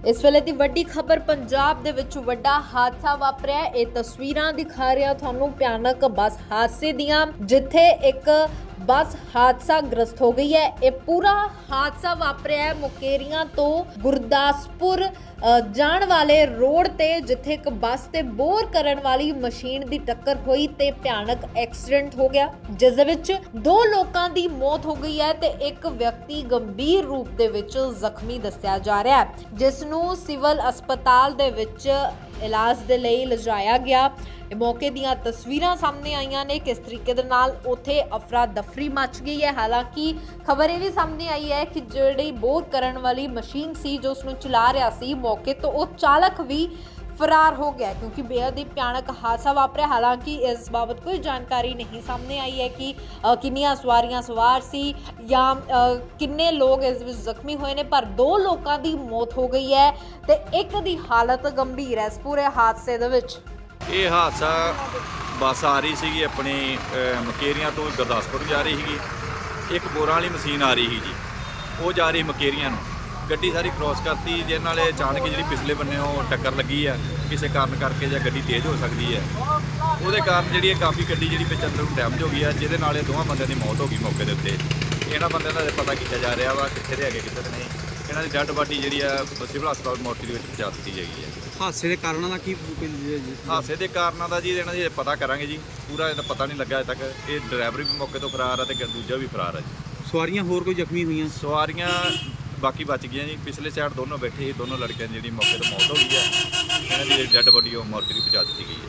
ਇਸ ਵੇਲੇ ਦੀ ਵੱਡੀ ਖਬਰ ਪੰਜਾਬ ਦੇ ਵਿੱਚ ਵੱਡਾ ਹਾਦਸਾ ਵਾਪਰਿਆ ਇਹ ਤਸਵੀਰਾਂ ਦਿਖਾ ਰਿਹਾ ਤੁਹਾਨੂੰ ਭਿਆਨਕ ਬੱਸ ਹਾਦਸੇ ਦੀਆਂ, ਜਿੱਥੇ ਇੱਕ ਬੱਸ ਹਾਦਸਾ ਗ੍ਰਸਤ ਹੋ ਗਈ ਹੈ। ਇਹ ਪੂਰਾ ਹਾਦਸਾ ਵਾਪਰਿਆ ਹੈ ਮੁਕੇਰੀਆਂ ਤੋਂ ਗੁਰਦਾਸਪੁਰ ਜਾਣ ਵਾਲੇ ਰੋਡ ਤੇ, ਜਿੱਥੇ ਇੱਕ ਬੱਸ ਤੇ ਬੋਰ ਕਰਨ ਵਾਲੀ ਮਸ਼ੀਨ ਦੀ ਟੱਕਰ ਹੋਈ ਤੇ ਭਿਆਨਕ ਐਕਸੀਡੈਂਟ ਹੋ ਗਿਆ, ਜਿਸ ਦੇ ਵਿੱਚ ਦੋ ਲੋਕਾਂ ਦੀ ਮੌਤ ਹੋ ਗਈ ਹੈ ਤੇ ਇੱਕ ਵਿਅਕਤੀ ਗੰਭੀਰ ਰੂਪ ਦੇ ਵਿੱਚ ਜ਼ਖਮੀ ਦੱਸਿਆ ਜਾ ਰਿਹਾ ਹੈ, ਜਿਸ ਨੂੰ ਸਿਵਲ ਹਸਪਤਾਲ ਦੇ ਵਿੱਚ ਇਲਾਜ ਦੇ ਲਈ ਲਿਜਾਇਆ ਗਿਆ। ਮੌਕੇ ਦੀਆਂ ਤਸਵੀਰਾਂ ਸਾਹਮਣੇ ਆਈਆਂ ਨੇ, ਕਿਸ ਤਰੀਕੇ ਦੇ ਨਾਲ ਉਥੇ ਅਫਰਾ ਦਫਰੀ ਮਚ ਗਈ ਹੈ। ਹਾਲਾਂਕਿ ਖਬਰ ਇਹ ਵੀ ਸਾਹਮਣੇ ਆਈ ਹੈ ਕਿ ਜਿਹੜੀ ਬੋਰ ਕਰਨ ਵਾਲੀ ਮਸ਼ੀਨ ਸੀ ਜੋ ਉਸ ਨੂੰ ਚਲਾ ਰਿਹਾ ਸੀ ਮੌਕੇ ਤੋਂ ਉਹ ਚਾਲਕ ਵੀ ਫਰਾਰ ਹੋ ਗਿਆ ਕਿਉਂਕਿ ਬੇहद ਹੀ ਭਿਆਨਕ ਹਾਦਸਾ ਵਾਪਰਿਆ। ਹਾਲਾਂਕਿ ਇਸ ਬਾਬਤ ਕੋਈ ਜਾਣਕਾਰੀ ਨਹੀਂ ਸਾਹਮਣੇ ਆਈ ਹੈ ਕਿ ਕਿੰਨੀਆਂ ਸਵਾਰੀਆਂ ਸਵਾਰ ਸੀ ਜਾਂ ਕਿੰਨੇ ਲੋਕ ਇਸ ਵਿੱਚ ਜ਼ਖਮੀ ਹੋਏ ਨੇ, ਪਰ ਦੋ ਲੋਕਾਂ ਦੀ ਮੌਤ ਹੋ ਗਈ ਹੈ ਤੇ ਇੱਕ ਦੀ ਹਾਲਤ ਗੰਭੀਰ ਹੈ ਇਸ ਪੂਰੇ ਹਾਦਸੇ ਦੇ ਵਿੱਚ। ਇਹ ਹਾਦਸਾ ਬੱਸ ਆ ਰਹੀ ਸੀਗੀ ਆਪਣੀ ਮਕੇਰੀਆਂ ਤੋਂ ਗੁਰਦਾਸਪੁਰ ਜਾ ਰਹੀ ਸੀਗੀ। ਇੱਕ ਬੋਰਾਂ ਵਾਲੀ ਮਸ਼ੀਨ ਆ ਰਹੀ ਸੀ ਜੀ। ਉਹ ਜਾ ਰਹੀ ਮਕੇਰੀਆਂ ਨੂੰ। ਗੱਡੀ ਸਾਰੀ ਕ੍ਰਾਸ ਕਰਤੀ, ਜਿਹਦੇ ਨਾਲ ਅਚਾਨਕ ਜਿਹੜੀ ਪਿਛਲੇ ਬੰਨੇੋਂ ਟੱਕਰ ਲੱਗੀ ਆ। ਕਿਸੇ ਕਾਰਨ ਕਰਕੇ ਜਾਂ ਗੱਡੀ ਤੇਜ਼ ਹੋ ਸਕਦੀ ਹੈ ਉਹਦੇ ਕਾਰਨ ਜਿਹੜੀ ਇਹ ਕਾਫੀ ਗੱਡੀ ਜਿਹੜੀ ਵਿੱਚ ਅੰਦਰ ਨੂੰ ਡੈਮੇਜ ਹੋ ਗਈ ਆ, ਜਿਹਦੇ ਨਾਲ ਇਹ ਦੋਵਾਂ ਬੰਦਿਆਂ ਦੀ ਮੌਤ ਹੋ ਗਈ ਮੌਕੇ ਦੇ ਉੱਤੇ। ਇਹਨਾਂ ਬੰਦਿਆਂ ਦਾ ਪਤਾ ਕੀਤਾ ਜਾ ਰਿਹਾ ਵਾ ਕਿੱਥੇ ਦੇ ਹੈਗੇ, ਕਿੱਥੇ ਦੇ ਨਹੀਂ। ਇਹਨਾਂ ਦੀ ਡੈੱਡ ਬਾਡੀ ਜਿਹੜੀ ਆ ਸਿਵਲ ਹਸਪਤਾਲ ਮੋਰਚੀ ਦੇ ਵਿੱਚ ਪਹੁੰਚਾ ਦਿੱਤੀ ਹੈਗੀ ਹੈ। ਹਾਦਸੇ ਦੇ ਕਾਰਨਾਂ ਦਾ ਕੀ ਹਾਦਸੇ ਦੇ ਕਾਰਨਾਂ ਦਾ ਜੀ ਇਹਨਾਂ ਦੀ ਪਤਾ ਕਰਾਂਗੇ ਜੀ। ਪੂਰਾ ਇਹਦਾ ਪਤਾ ਨਹੀਂ ਲੱਗਾ ਅਜੇ ਤੱਕ। ਇਹ ਡਰਾਈਵਰ ਵੀ ਮੌਕੇ ਤੋਂ ਫਰਾਰ ਆ ਤੇ ਦੂਜਾ ਵੀ ਫਰਾਰ ਆ ਜੀ। ਸਵਾਰੀਆਂ ਹੋਰ ਕੋਈ ਜ਼ਖਮੀ ਹੋਈਆਂ? ਸਵਾਰੀਆਂ ਬਾਕੀ ਬਚ ਗਈਆਂ ਜੀ। ਪਿਛਲੇ ਸਾਈਡ ਦੋਨੋਂ ਬੈਠੇ ਸੀ। ਦੋਨੋਂ ਲੜਕਿਆਂ ਦੀ ਜਿਹੜੀ ਮੌਕੇ ਤੋਂ ਮੌਤ ਹੋ ਗਈ ਆ ਇਹਨਾਂ ਦੀ ਡੈੱਡ ਬੋਡੀ ਉਹ ਮੋਰਚਰੀ ਪਹੁੰਚਾ ਦਿੱਤੀ ਗਈ ਹੈ।